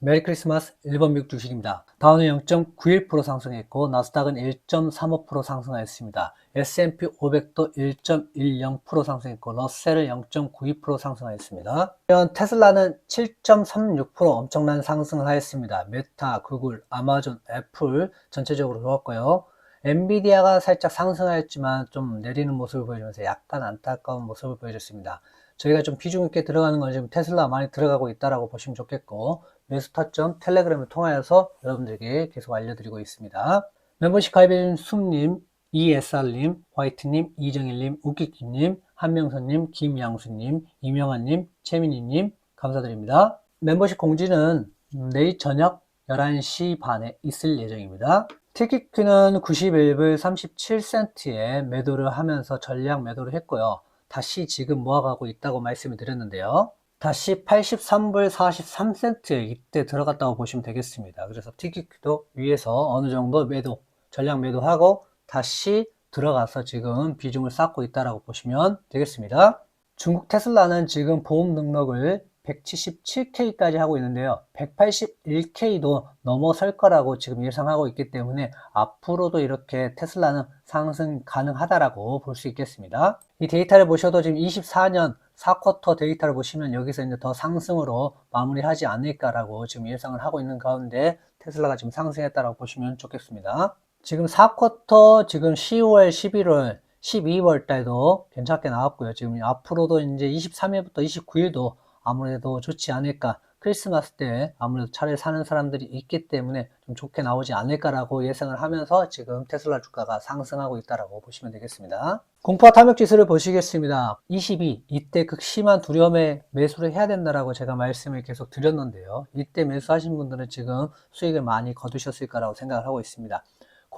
메리 크리스마스 1번 미국 주식입니다. 다우는 0.91% 상승했고 나스닥은 1.35% 상승하였습니다. S&P 500도 1.10% 상승했고 러셀은 0.92% 상승하였습니다. 테슬라는 7.36% 엄청난 상승을 하였습니다. 메타, 구글, 아마존, 애플 전체적으로 좋았고요. 엔비디아가 살짝 상승하였지만 좀 내리는 모습을 보여주면서 약간 안타까운 모습을 보여줬습니다. 저희가 좀 비중 있게 들어가는 건 지금 테슬라 많이 들어가고 있다라고 보시면 좋겠고 매수 타점 텔레그램을 통하여서 여러분들에게 계속 알려드리고 있습니다. 멤버십 가입해준 숨님, ESR님, 화이트님, 이정일님, 우기기님, 한명선님, 김양수님, 이명환님, 최민희님 감사드립니다. 멤버십 공지는 내일 저녁 11시 반에 있을 예정입니다. 티켓큐는 91불 37센트에 매도를 하면서 전량 매도를 했고요. 다시 지금 모아가고 있다고 말씀을 드렸는데요. 다시 83불 43센트에 이때 들어갔다고 보시면 되겠습니다. 그래서 TQQ도 위에서 어느 정도 매도, 전량 매도하고 다시 들어가서 지금 비중을 쌓고 있다라고 보시면 되겠습니다. 중국 테슬라는 지금 보험 등록을 177K까지 하고 있는데요. 181K도 넘어설 거라고 지금 예상하고 있기 때문에 앞으로도 이렇게 테슬라는 상승 가능하다라고 볼 수 있겠습니다. 이 데이터를 보셔도 지금 24년 4쿼터 데이터를 보시면 여기서 이제 더 상승으로 마무리하지 않을까라고 지금 예상을 하고 있는 가운데 테슬라가 지금 상승했다라고 보시면 좋겠습니다. 지금 4쿼터 지금 10월, 11월, 12월 달도 괜찮게 나왔고요. 지금 앞으로도 이제 23일부터 29일도 아무래도 좋지 않을까. 크리스마스 때 아무래도 차를 사는 사람들이 있기 때문에 좀 좋게 나오지 않을까라고 예상을 하면서 지금 테슬라 주가가 상승하고 있다라고 보시면 되겠습니다. 공포와 탐욕 지수를 보시겠습니다. 22 이때 극심한 두려움에 매수를 해야 된다라고 제가 말씀을 계속 드렸는데요. 이때 매수하신 분들은 지금 수익을 많이 거두셨을 거라고 생각을 하고 있습니다.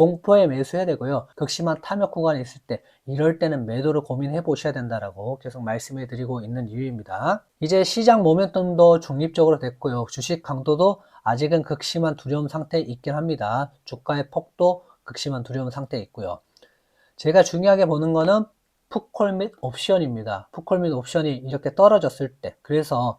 공포에 매수해야 되고요. 극심한 탐욕 구간이 있을 때 이럴 때는 매도를 고민해 보셔야 된다라고 계속 말씀해 드리고 있는 이유입니다. 이제 시장 모멘텀도 중립적으로 됐고요. 주식 강도도 아직은 극심한 두려움 상태에 있긴 합니다. 주가의 폭도 극심한 두려움 상태에 있고요. 제가 중요하게 보는 거는 풋콜 및 옵션입니다. 풋콜 및 옵션이 이렇게 떨어졌을 때 그래서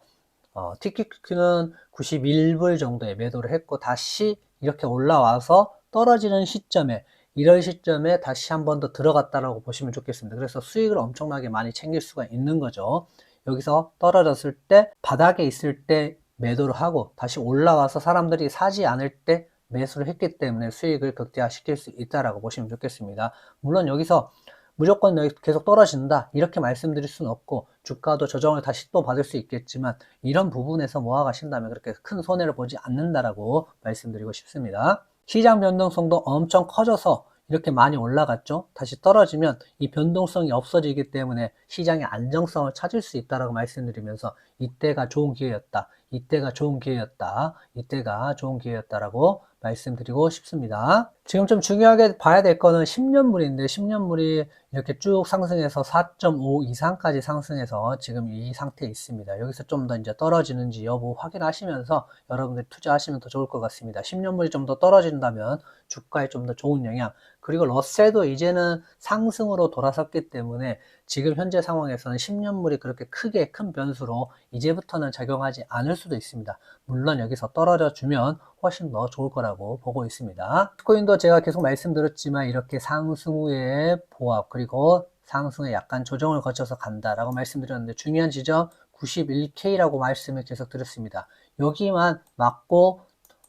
어, TQQ는 91불 정도에 매도를 했고 다시 이렇게 올라와서 떨어지는 시점에 이런 시점에 다시 한 번 더 들어갔다라고 보시면 좋겠습니다. 그래서 수익을 엄청나게 많이 챙길 수가 있는 거죠. 여기서 떨어졌을 때 바닥에 있을 때 매도를 하고 다시 올라와서 사람들이 사지 않을 때 매수를 했기 때문에 수익을 극대화시킬 수 있다라고 보시면 좋겠습니다. 물론 여기서 무조건 계속 떨어진다 이렇게 말씀드릴 수는 없고 주가도 조정을 다시 또 받을 수 있겠지만 이런 부분에서 모아 가신다면 그렇게 큰 손해를 보지 않는다라고 말씀드리고 싶습니다. 시장 변동성도 엄청 커져서 이렇게 많이 올라갔죠. 다시 떨어지면 이 변동성이 없어지기 때문에 시장의 안정성을 찾을 수 있다라고 말씀드리면서 이때가 좋은 기회였다. 이때가 좋은 기회였다. 이때가 좋은 기회였다라고 말씀드리고 싶습니다. 지금 좀 중요하게 봐야 될 거는 10년물인데 10년물이 이렇게 쭉 상승해서 4.5 이상까지 상승해서 지금 이 상태에 있습니다. 여기서 좀 더 이제 떨어지는지 여부 확인하시면서 여러분들이 투자하시면 더 좋을 것 같습니다. 10년물이 좀 더 떨어진다면 주가에 좀 더 좋은 영향 그리고 러셀도 이제는 상승으로 돌아섰기 때문에 지금 현재 상황에서는 10년물이 그렇게 크게 큰 변수로 이제부터는 작용하지 않을 수도 있습니다. 물론 여기서 떨어져 주면 훨씬 더 좋을 거라고 보고 있습니다. 비트코인도 제가 계속 말씀드렸지만 이렇게 상승 후에 보합 그리고 상승에 약간 조정을 거쳐서 간다라고 말씀드렸는데 중요한 지점 91K라고 말씀을 계속 드렸습니다. 여기만 맞고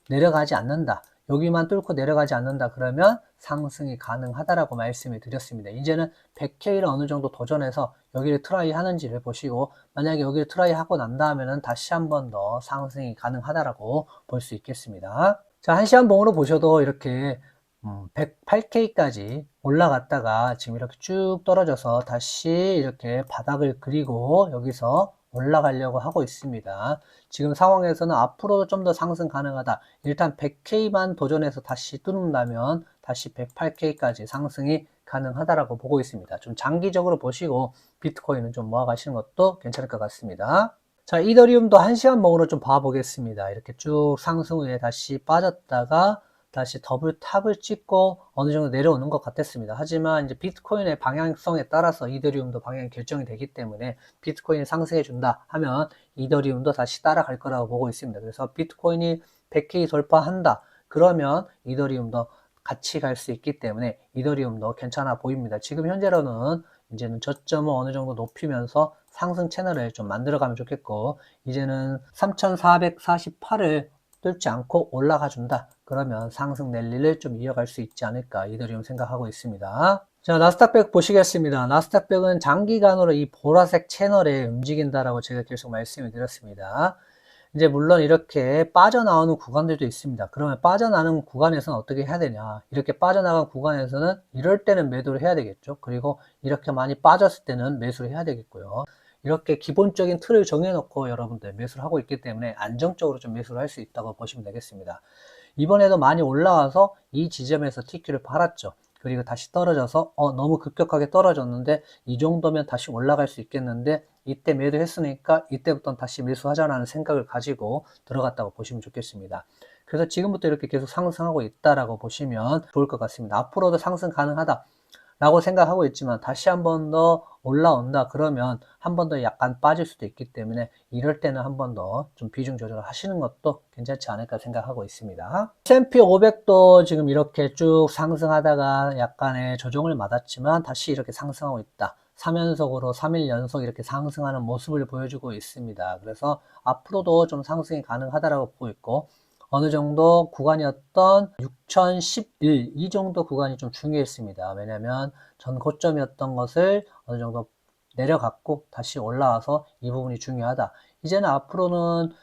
내려가지 않는다. 여기만 뚫고 내려가지 않는다 그러면 상승이 가능하다라고 말씀을 드렸습니다. 이제는 100K를 어느 정도 도전해서 여기를 트라이 하는지를 보시고 만약에 여기를 트라이 하고 난 다음에는 다시 한 번 더 상승이 가능하다라고 볼 수 있겠습니다. 자, 한시간 봉으로 보셔도 이렇게 108K까지 음, 올라갔다가 지금 이렇게 쭉 떨어져서 다시 이렇게 바닥을 그리고 여기서 올라가려고 하고 있습니다. 지금 상황에서는 앞으로도 좀 더 상승 가능하다. 일단 100K만 도전해서 다시 뚫는다면 다시 108K까지 상승이 가능하다라고 보고 있습니다. 좀 장기적으로 보시고 비트코인은 좀 모아 가시는 것도 괜찮을 것 같습니다. 자, 이더리움도 1시간 먹으로 좀 봐보겠습니다. 이렇게 쭉 상승 후에 다시 빠졌다가 다시 더블 탑을 찍고 어느 정도 내려오는 것 같았습니다. 하지만 이제 비트코인의 방향성에 따라서 이더리움도 방향이 결정이 되기 때문에 비트코인이 상승해 준다 하면 이더리움도 다시 따라갈 거라고 보고 있습니다. 그래서 비트코인이 100K 돌파한다. 그러면 이더리움도 같이 갈 수 있기 때문에 이더리움도 괜찮아 보입니다. 지금 현재로는 이제는 저점을 어느 정도 높이면서 상승 채널을 좀 만들어가면 좋겠고 이제는 3448을 뚫지 않고 올라가 준다. 그러면 상승 랠리를 좀 이어갈 수 있지 않을까 이더리움 생각하고 있습니다. 자, 나스닥백 보시겠습니다. 나스닥백은 장기간으로 이 보라색 채널에 움직인다라고 제가 계속 말씀을 드렸습니다. 이제 물론 이렇게 빠져나오는 구간들도 있습니다. 그러면 빠져나가는 구간에서는 어떻게 해야 되냐? 이렇게 빠져나간 구간에서는 이럴 때는 매도를 해야 되겠죠. 그리고 이렇게 많이 빠졌을 때는 매수를 해야 되겠고요. 이렇게 기본적인 틀을 정해놓고 여러분들 매수를 하고 있기 때문에 안정적으로 좀 매수를 할 수 있다고 보시면 되겠습니다. 이번에도 많이 올라와서 이 지점에서 TQ를 팔았죠. 그리고 다시 떨어져서 어 너무 급격하게 떨어졌는데 이 정도면 다시 올라갈 수 있겠는데 이때 매도했으니까 이때부터는 다시 매수하자라는 생각을 가지고 들어갔다고 보시면 좋겠습니다. 그래서 지금부터 이렇게 계속 상승하고 있다라고 보시면 좋을 것 같습니다. 앞으로도 상승 가능하다. 라고 생각하고 있지만 다시 한 번 더 올라온다 그러면 한 번 더 약간 빠질 수도 있기 때문에 이럴 때는 한 번 더 좀 비중 조절을 하시는 것도 괜찮지 않을까 생각하고 있습니다. S&P 500도 지금 이렇게 쭉 상승하다가 약간의 조정을 맞았지만 다시 이렇게 상승하고 있다. 3연속으로 3일 연속 이렇게 상승하는 모습을 보여주고 있습니다. 그래서 앞으로도 좀 상승이 가능하다라고 보고 있고 어느 정도 구간이었던 6011, 이 정도 구간이 좀 중요했습니다. 왜냐면 전 고점이었던 것을 어느 정도 내려갔고 다시 올라와서 이 부분이 중요하다. 이제는 앞으로는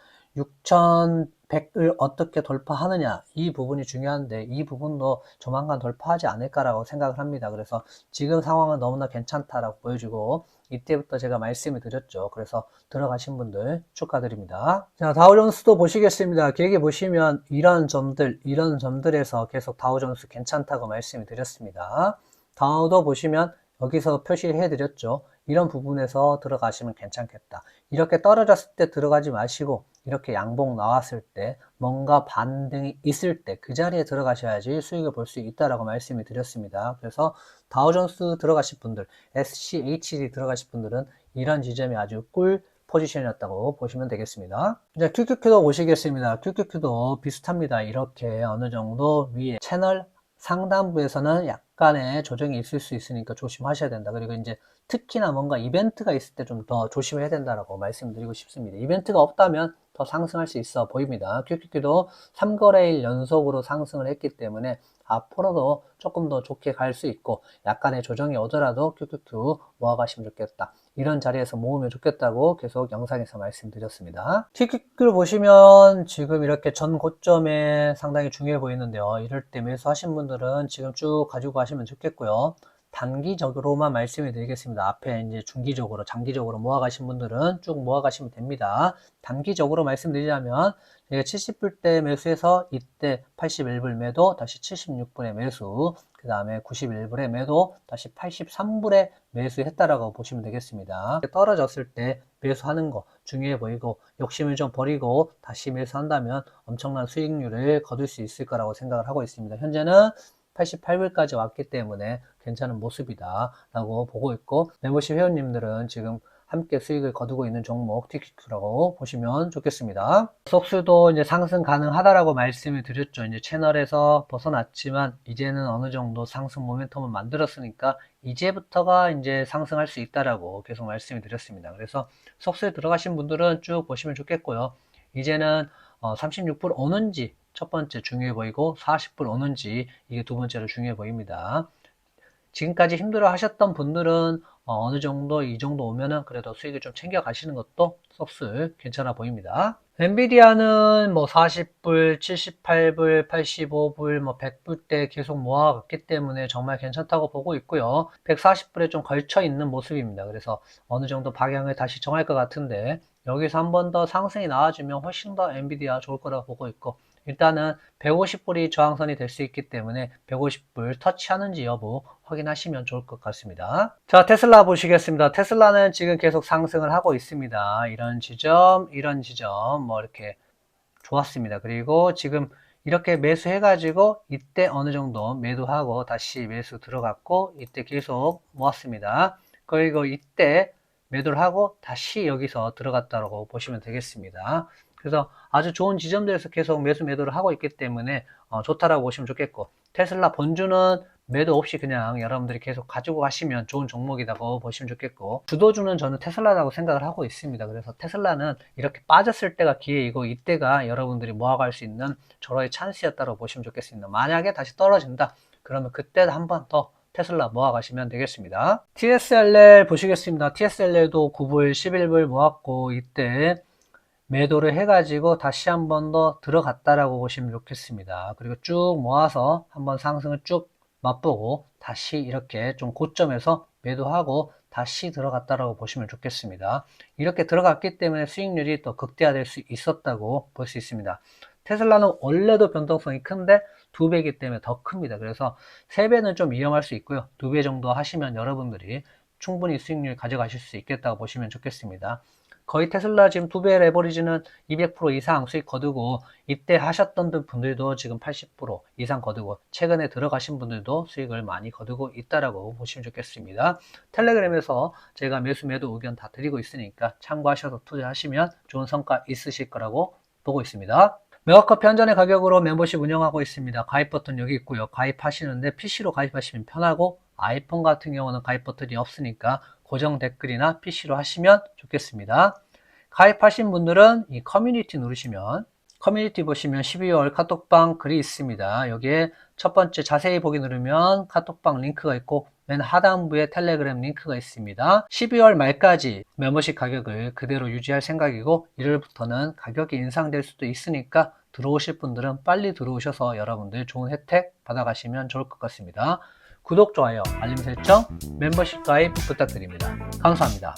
6100을 어떻게 돌파하느냐 이 부분이 중요한데 이 부분도 조만간 돌파하지 않을까라고 생각을 합니다. 그래서 지금 상황은 너무나 괜찮다라고 보여주고 이때부터 제가 말씀을 드렸죠. 그래서 들어가신 분들 축하드립니다. 자, 다우존스도 보시겠습니다. 길게 보시면 이런 점들, 이런 점들에서 계속 다우존스 괜찮다고 말씀을 드렸습니다. 다우도 보시면 여기서 표시해 드렸죠. 이런 부분에서 들어가시면 괜찮겠다. 이렇게 떨어졌을 때 들어가지 마시고 이렇게 양봉 나왔을 때 뭔가 반등이 있을 때 그 자리에 들어가셔야지 수익을 볼 수 있다라고 말씀을 드렸습니다. 그래서 다우존스 들어가실 분들, SCHD 들어가실 분들은 이런 지점이 아주 꿀 포지션이었다고 보시면 되겠습니다. 이제 QQQ도 보시겠습니다. QQQ도 비슷합니다. 이렇게 어느 정도 위에 채널 상단부에서는 약간의 조정이 있을 수 있으니까 조심하셔야 된다. 그리고 이제 특히나 뭔가 이벤트가 있을 때 좀 더 조심해야 된다라고 말씀드리고 싶습니다. 이벤트가 없다면 더 상승할 수 있어 보입니다. QQQ도 3거래일 연속으로 상승을 했기 때문에 앞으로도 조금 더 좋게 갈 수 있고 약간의 조정이 오더라도 QQQ 모아가시면 좋겠다. 이런 자리에서 모으면 좋겠다고 계속 영상에서 말씀드렸습니다. QQQ를 보시면 지금 이렇게 전 고점에 상당히 중요해 보이는데요. 이럴 때 매수하신 분들은 지금 쭉 가지고 가시면 좋겠고요. 단기적으로만 말씀을 드리겠습니다. 앞에 이제 중기적으로, 장기적으로 모아가신 분들은 쭉 모아가시면 됩니다. 단기적으로 말씀드리자면, 제가 70불 때 매수해서 이때 81불 매도, 다시 76불에 매수, 그 다음에 91불에 매도, 다시 83불에 매수했다라고 보시면 되겠습니다. 떨어졌을 때 매수하는 거 중요해 보이고, 욕심을 좀 버리고 다시 매수한다면 엄청난 수익률을 거둘 수 있을 거라고 생각을 하고 있습니다. 현재는 88불까지 왔기 때문에 괜찮은 모습이다 라고 보고 있고 멤버십 회원님들은 지금 함께 수익을 거두고 있는 종목 TQQ라고 보시면 좋겠습니다. 속수도 이제 상승 가능하다라고 말씀을 드렸죠. 이제 채널에서 벗어났지만 이제는 어느 정도 상승 모멘텀을 만들었으니까 이제부터가 이제 상승할 수 있다라고 계속 말씀을 드렸습니다. 그래서 속수에 들어가신 분들은 쭉 보시면 좋겠고요. 이제는 36불 오는지 첫 번째 중요해 보이고 40불 오는지 이게 두 번째로 중요해 보입니다. 지금까지 힘들어 하셨던 분들은 어, 느 정도 이 정도 오면은 그래도 수익을 좀 챙겨 가시는 것도 썩슬 괜찮아 보입니다. 엔비디아는 뭐 40불, 78불, 85불, 뭐 100불대 계속 모아갔기 때문에 정말 괜찮다고 보고 있고요. 140불에 좀 걸쳐 있는 모습입니다. 그래서 어느 정도 방향을 다시 정할 것 같은데 여기서 한 번 더 상승이 나와주면 훨씬 더 엔비디아 좋을 거라고 보고 있고 일단은 150불이 저항선이 될 수 있기 때문에 150불 터치하는지 여부 확인하시면 좋을 것 같습니다. 자, 테슬라 보시겠습니다. 테슬라는 지금 계속 상승을 하고 있습니다. 이런 지점, 이런 지점, 뭐 이렇게 좋았습니다. 그리고 지금 이렇게 매수해가지고 이때 어느 정도 매도하고 다시 매수 들어갔고 이때 계속 모았습니다. 그리고 이때 매도를 하고 다시 여기서 들어갔다고 보시면 되겠습니다. 그래서 아주 좋은 지점들에서 계속 매수 매도를 하고 있기 때문에 어, 좋다라고 보시면 좋겠고 테슬라 본주는 매도 없이 그냥 여러분들이 계속 가지고 가시면 좋은 종목이라고 보시면 좋겠고 주도주는 저는 테슬라라고 생각을 하고 있습니다. 그래서 테슬라는 이렇게 빠졌을 때가 기회이고 이때가 여러분들이 모아갈 수 있는 절호의 찬스였다고 보시면 좋겠습니다. 만약에 다시 떨어진다 그러면 그때 한 번 더 테슬라 모아가시면 되겠습니다. TSLL 보시겠습니다. TSLL도 9불, 11불 모았고 이때 매도를 해가지고 다시 한 번 더 들어갔다라고 보시면 좋겠습니다. 그리고 쭉 모아서 한번 상승을 쭉 맛보고 다시 이렇게 좀 고점에서 매도하고 다시 들어갔다라고 보시면 좋겠습니다. 이렇게 들어갔기 때문에 수익률이 더 극대화될 수 있었다고 볼 수 있습니다. 테슬라는 원래도 변동성이 큰데 두 배이기 때문에 더 큽니다. 그래서 세 배는 좀 위험할 수 있고요. 두 배 정도 하시면 여러분들이 충분히 수익률 가져가실 수 있겠다고 보시면 좋겠습니다. 거의 테슬라 지금 두 배 레버리지는 200% 이상 수익 거두고 이때 하셨던 분들도 지금 80% 이상 거두고 최근에 들어가신 분들도 수익을 많이 거두고 있다라고 보시면 좋겠습니다. 텔레그램에서 제가 매수 매도 의견 다 드리고 있으니까 참고하셔서 투자하시면 좋은 성과 있으실 거라고 보고 있습니다. 메가커피 한 잔의 가격으로 멤버십 운영하고 있습니다. 가입 버튼 여기 있고요. 가입하시는데 PC로 가입하시면 편하고 아이폰 같은 경우는 가입 버튼이 없으니까 고정 댓글이나 PC로 하시면 좋겠습니다. 가입하신 분들은 이 커뮤니티 누르시면 커뮤니티 보시면 12월 카톡방 글이 있습니다. 여기에 첫 번째 자세히 보기 누르면 카톡방 링크가 있고 맨 하단부에 텔레그램 링크가 있습니다. 12월 말까지 멤버십 가격을 그대로 유지할 생각이고 1월부터는 가격이 인상될 수도 있으니까 들어오실 분들은 빨리 들어오셔서 여러분들 좋은 혜택 받아가시면 좋을 것 같습니다. 구독, 좋아요, 알림 설정, 멤버십 가입 부탁드립니다. 감사합니다.